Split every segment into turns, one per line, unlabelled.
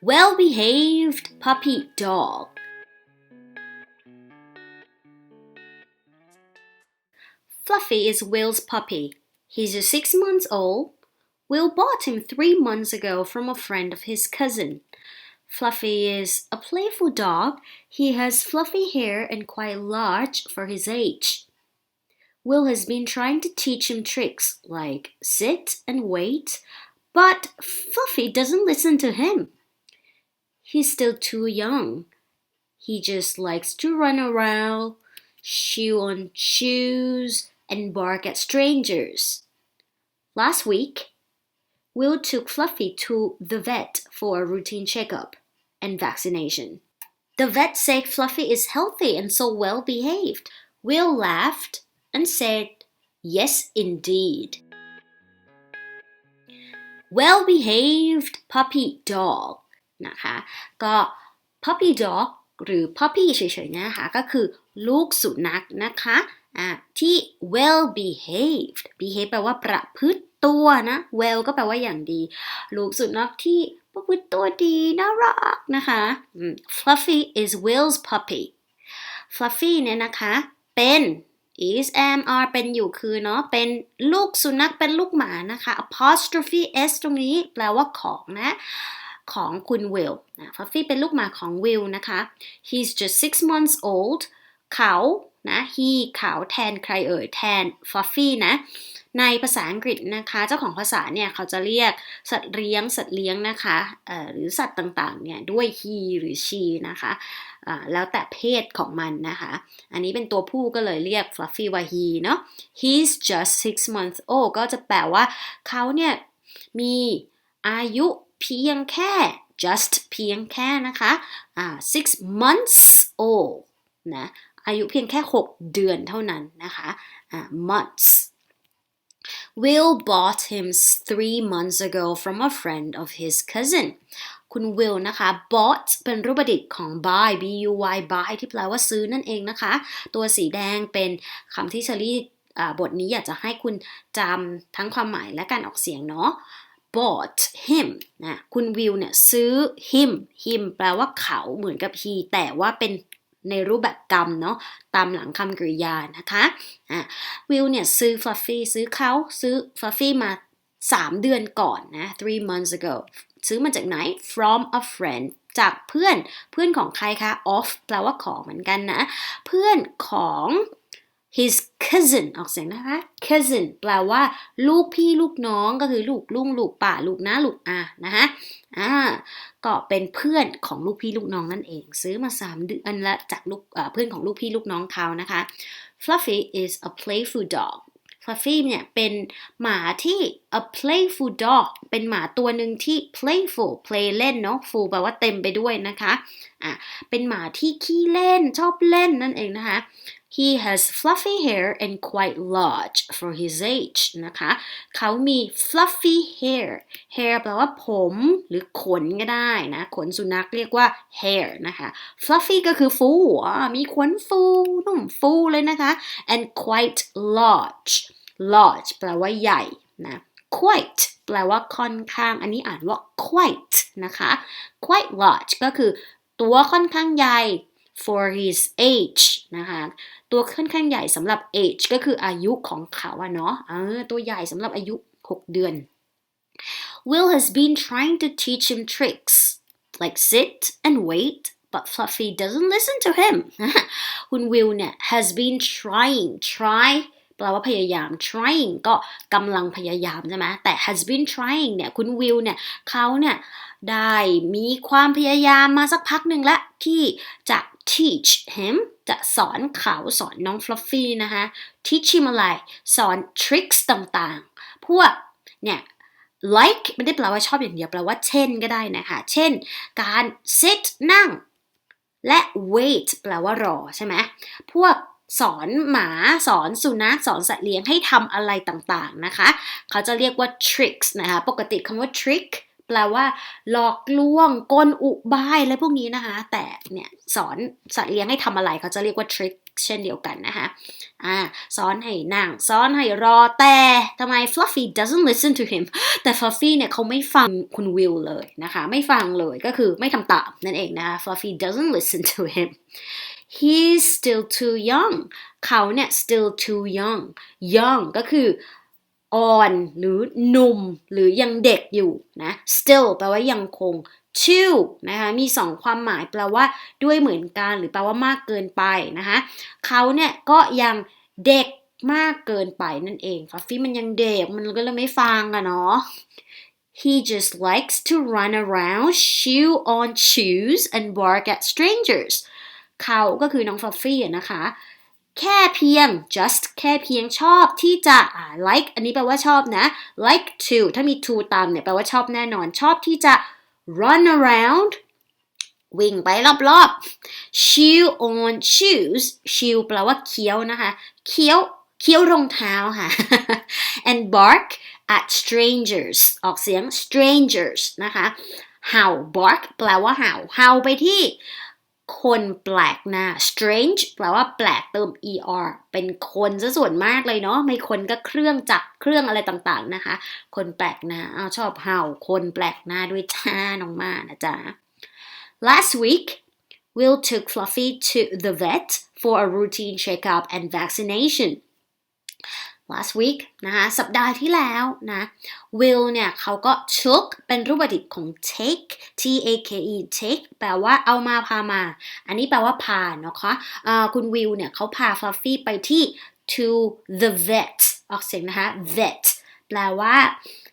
well behaved puppy dog Fluffy is Will's puppy. He's a six months old. Will bought him three months ago from a friend of his cousin. Fluffy is a playful dog. He has fluffy hair and quite large for his age. Will has been trying to teach him tricks like sit and wait, but Fluffy doesn't listen to him. He's still too young. He just likes to run around, chew on shoes, and bark at strangers. Last week, Will took Fluffy to the vet for a routine checkup and vaccination. The vet said Fluffy is healthy and so well behaved. Will laughed and said, Yes, indeed. Well behaved puppy dog นะคะ ก็ puppy dog หรือ puppy เฉยๆนะคะ ก็คือลูกสุนัขนะคะที่ well behaved behave แปลว่าประพฤติตัวนะ well ก็แปลว่าอย่างดี ลูกสุนัขที่ประพฤติตัวดีน่ารักนะคะ Fluffy is Will's puppy Fluffy เนี่ยนะคะ เป็น is am are เป็นอยู่คือเนาะ เป็นลูกสุนัข เป็นลูกหมานะคะ apostrophe s ตรงนี้แปลว่าของนะ ของคุณวิลนะ Fluffy เป็นลูกหมาของวิลนะคะ he's just six months old เขานะ he เขาแทนใครเอ่ยแทน Fluffy นะ ในภาษาอังกฤษนะคะ เจ้าของภาษาเนี่ยเขาจะเรียกสัตว์เลี้ยงสัตว์เลี้ยงนะคะหรือสัตว์ต่างๆเนี่ยด้วย he หรือ she นะคะแล้วแต่เพศของมันนะคะ อันนี้เป็นตัวผู้ก็เลยเรียก fluffy ว่า he เนาะ he's just six months old ก็จะแปลว่าเขาเนี่ยมีอายุ เพียงแค่ just เพียงแค่นะคะอ่า six months old นะอายุเพียงแค่ 6 เดือนเท่านั้นนะคะอ่า months Will bought him three months ago from a friend of his cousin คุณ Will นะคะ bought เป็นรูปดิตของ buy b u y buy ที่แปลว่าซื้อนั่นเองนะคะ ตัวสีแดงเป็นคำที่เชอรี่บทนี้อยากจะให้คุณจำทั้งความหมายและการออกเสียงเนาะ bought him นะคุณวิวเนี่ยซื้อ him him แปลว่าเขาเหมือนกับ he แต่ว่าเป็นในรูปแบบกรรมเนาะตามหลังคำกริยานะคะอะวิลเนี่ยซื้อฟลัฟฟี่ซื้อเขาซื้อฟลัฟฟี่มา 3 เดือนก่อนนะ three months ago ซื้อมาจากไหน from a friend จากเพื่อนเพื่อนของใครคะ of แปลว่าของเหมือนกันนะ เพื่อนของ his cousin ออกเสียงนะคะ cousin แปลว่า ลูกพี่ลูกน้องก็คือลูกลุงลูกป่าลูกน้าลูกอานะคะอ่าก็เป็นเพื่อนของลูกพี่ลูกน้องนั่นเอง ซื้อมา3เดือนละจากลูกเพื่อนของลูกพี่ลูกน้องเขานะคะ Fluffy is a playful dog Fluffy เนี่ยเป็นหมาที่ a playful dog เป็นหมาตัวหนึ่งที่ playful play เล่นเนาะ full แปลว่าเต็มไปด้วยนะคะอะเป็นหมาที่ขี้เล่นชอบเล่นนั่นเองนะคะ He has fluffy hair and quite large for his age นะคะ เขามี fluffy hair hair แปลว่าผมหรือขนก็ได้นะ ขนสุนัขเรียกว่า hair นะคะ fluffy ก็คือฟู มีขนฟูนุ่มฟูเลยนะคะ and quite large large แปลว่าใหญ่นะ quite แปลว่าค่อนข้าง อันนี้อ่านว่า quite นะคะ quite large ก็คือตัวค่อนข้างใหญ่ for his age นะคะ ตัวค่อนข้างใหญ่สำหรับ age ก็คืออายุของเขาอะเนาะเออตัวใหญ่สำหรับอายุ 6 เดือน Will has been trying to teach him tricks like sit and wait but Fluffy doesn't listen to him คุณวิลเนี่ย has been trying try แปลว่าพยายาม trying ก็กำลังพยายามใช่ไหมแต่ has been trying เนี่ย คุณวิลเนี่ยเขาเนี่ยได้มีความพยายามมาสักพักหนึ่งแล้วที่จะ teach him จะสอนเขาสอนน้องฟลอฟฟี่นะคะ teach him อะไร สอน tricks ต่างๆ พวกเนี่ย like ไม่ได้แปลว่าชอบอย่างเดียวแปลว่าเช่นก็ได้นะคะ เช่น การ sit นั่ง และ wait แปลว่ารอใช่ไหมพวกสอนหมาสอนสุนัขสอนสัตว์เลี้ยงให้ทำอะไรต่างๆนะคะ เขาจะเรียกว่า tricks นะคะ ปกติคำว่า trick แปลว่า หลอกลวงกลอุบายอะไรพวกนี้นะคะ แต่เนี่ยสอนสัตว์เลี้ยงให้ทำอะไรเขาจะเรียกว่า trick เช่นเดียวกันนะคะอ่าสอนให้นั่งสอนให้รอแต่ทำไม Fluffy doesn't listen to him แต่ Fluffy เนี่ยเขาไม่ฟังคุณวิลเลยนะคะ ไม่ฟังเลยก็คือไม่ทำตามนั่นเองนะคะ Fluffy doesn't listen to him he's still too young เขาเนี่ย still too young young ก็คือ อ่อนหรือหนุ่มหรือยังเด็กอยู่นะ still แปลว่ายังคง too นะคะมีสองความหมายแปลว่าด้วยเหมือนกันหรือแปลว่ามากเกินไปนะคะเขาเนี่ยก็ยังเด็กมากเกินไปนั่นเองฟัฟฟี่มันยังเด็กมันก็เลยไม่ฟังอะเนาะ He just likes to run around, chew on shoes, and bark at strangers. เขาก็คือน้องฟัฟฟี่นะคะ แค่เพียง just แค่เพียงชอบที่จะ like อันนี้แปลว่าชอบนะ like to ถ้ามี to ตามเนี่ยแปลว่าชอบแน่นอน ชอบที่จะ run around วิ่งไปรอบๆ chew on shoes chew แปลว่าเคี้ยวนะคะเคี้ยวเคี้ยวรองเท้าค่ะ and bark at strangers ออกเสียง strangers นะคะ เห่า bark แปลว่าเห่า เห่าไปที่ คนแปลกหน้า strange แปลว่าแปลกเติม er เป็นคนซะส่วนมากเลยเนาะ ไม่คนก็เครื่องจักรเครื่องอะไรต่างๆนะคะ คนแปลกหน้าอ้าวชอบเห่า คนแปลกหน้าด้วยจ้าน้องมานะจ๊ะ last week Will took Fluffy to the vet for a routine checkup and vaccination last week นะคะสัปดาห์ที่แล้วนะ Will เนี่ยเขาก็ took เป็นรูปดิบของ take t a k e take แปลว่าเอามาพามา อันนี้แปลว่าพานะคะะคุณวิลเนี่ยเขาพา Fluffy ไปที่ to the vet ออกเสียงนะคะ vet แปลว่า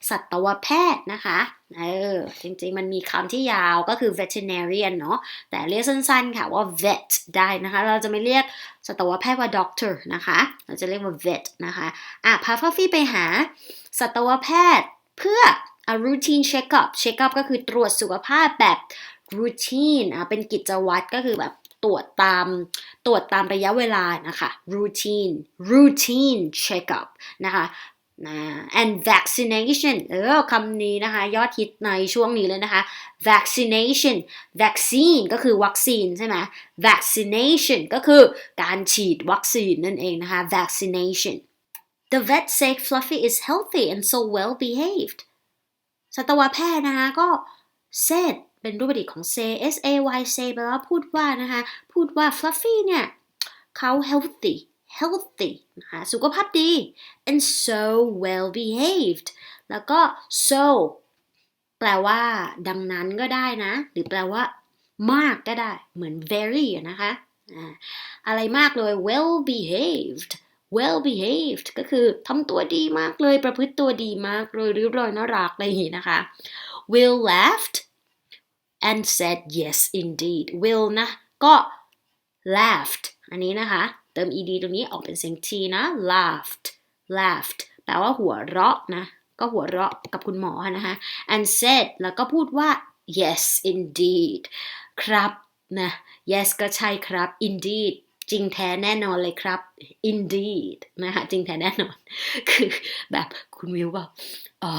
สัตวแพทย์นะคะ เออ จริงๆ มันมีคำที่ยาวก็คือ veterinarian เนาะแต่เรียกสั้นๆ ค่ะว่า vet ได้นะคะ เราจะไม่เรียก สัตวแพทย์ว่า doctor นะคะ เราจะเรียกว่า vet นะคะ อะ พาฟอฟฟี่ไปหา สัตวแพทย์เพื่อ a routine checkup checkup ก็คือตรวจสุขภาพแบบ routine อะ เป็นกิจวัตรก็คือแบบตรวจตามตรวจตามระยะเวลานะคะ routine routine checkup นะคะ นะ and vaccination เออคำนี้นะคะ ยอดฮิตในช่วงนี้เลยนะคะ vaccination vaccine ก็คือวัคซีนใช่ไหม vaccination ก็คือการฉีดวัคซีนนั่นเองนะคะ vaccination the vet said Fluffy is healthy and so well behaved สัตวแพทย์นะคะก็ said เป็นรูปดิของ say s a y say แปลว่าพูดว่านะคะ พูดว่า Fluffy เนี่ยเขา healthy healthy นะคะสุขภาพดี and so well behaved แล้วก็ so แปลว่า ดังนั้นก็ได้นะ หรือแปลว่า มากก็ได้ เหมือน very นะคะอะไรมากเลย well behaved well behaved ก็คือทำตัวดีมากเลย ประพฤติตัวดีมากเลยเรียบร้อยน่ารักอะไรอย่างนี้นะคะ Will laughed and said yes indeed Will นะ ก็ laughed อันนี้นะคะ เติม ed ตรงนี้ออกเป็นเสียง t นะ laughed laughed แปลว่าหัวเราะนะ ก็หัวเราะกับคุณหมอนะคะ and said แล้วก็พูดว่า yes indeed ครับนะ yes ก็ใช่ครับ indeed จริงแท้แน่นอนเลยครับ indeed นะคะจริงแท้แน่นอน คือแบบคุณวิวบอกอ๋อ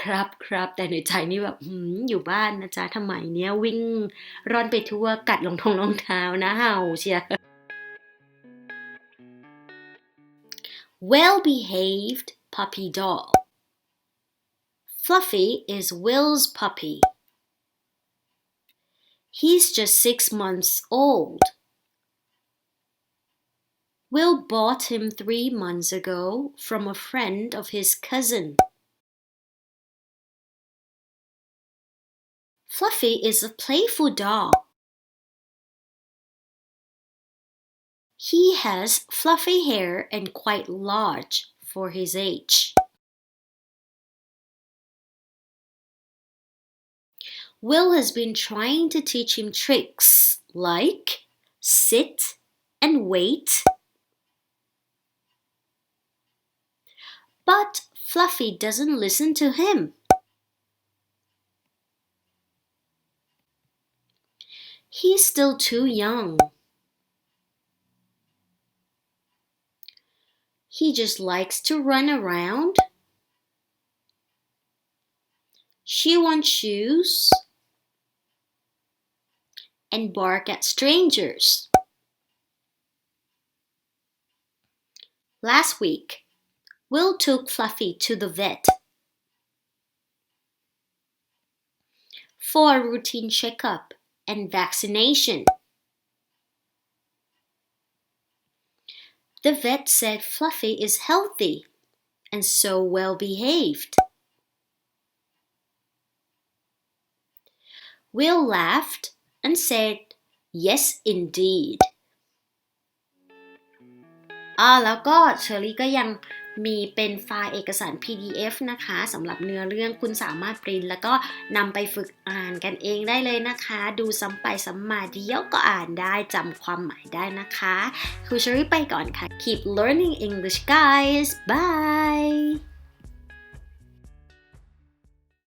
ครับครับ แต่ในใจนี่แบบอยู่บ้านนะจ๊ะทำไมเนี้ยวิ่งร่อนไปทั่วกัดรองทงรองเท้านะเห่าเชีย well behaved puppy doll Fluffy is Will's puppy he's just six months old Will bought him three months ago from a friend of his cousin. Fluffy is a playful dog. He has fluffy hair and quite large for his age. Will has been trying to teach him tricks like sit and wait. But Fluffy doesn't listen to him. He's still too young. He just likes to run around, She wants shoes and bark at strangers. Last week, Will took Fluffy to the vet for a routine checkup and vaccination. The vet said Fluffy is healthy and so well behaved. Will laughed and said, Yes, indeed. อ่าแล้วก็เชอรี่ก็ยัง มีเป็นไฟล์เอกสาร PDF นะคะสำหรับเนื้อเรื่องคุณสามารถปริ้นแล้วก็นำไปฝึกอ่านกันเองได้เลยนะคะ ดูซ้ำไปซ้ำมาเดียวก็อ่านได้จำความหมายได้นะคะครูเชอรี่ไปก่อนค่ะ keep learning English guys bye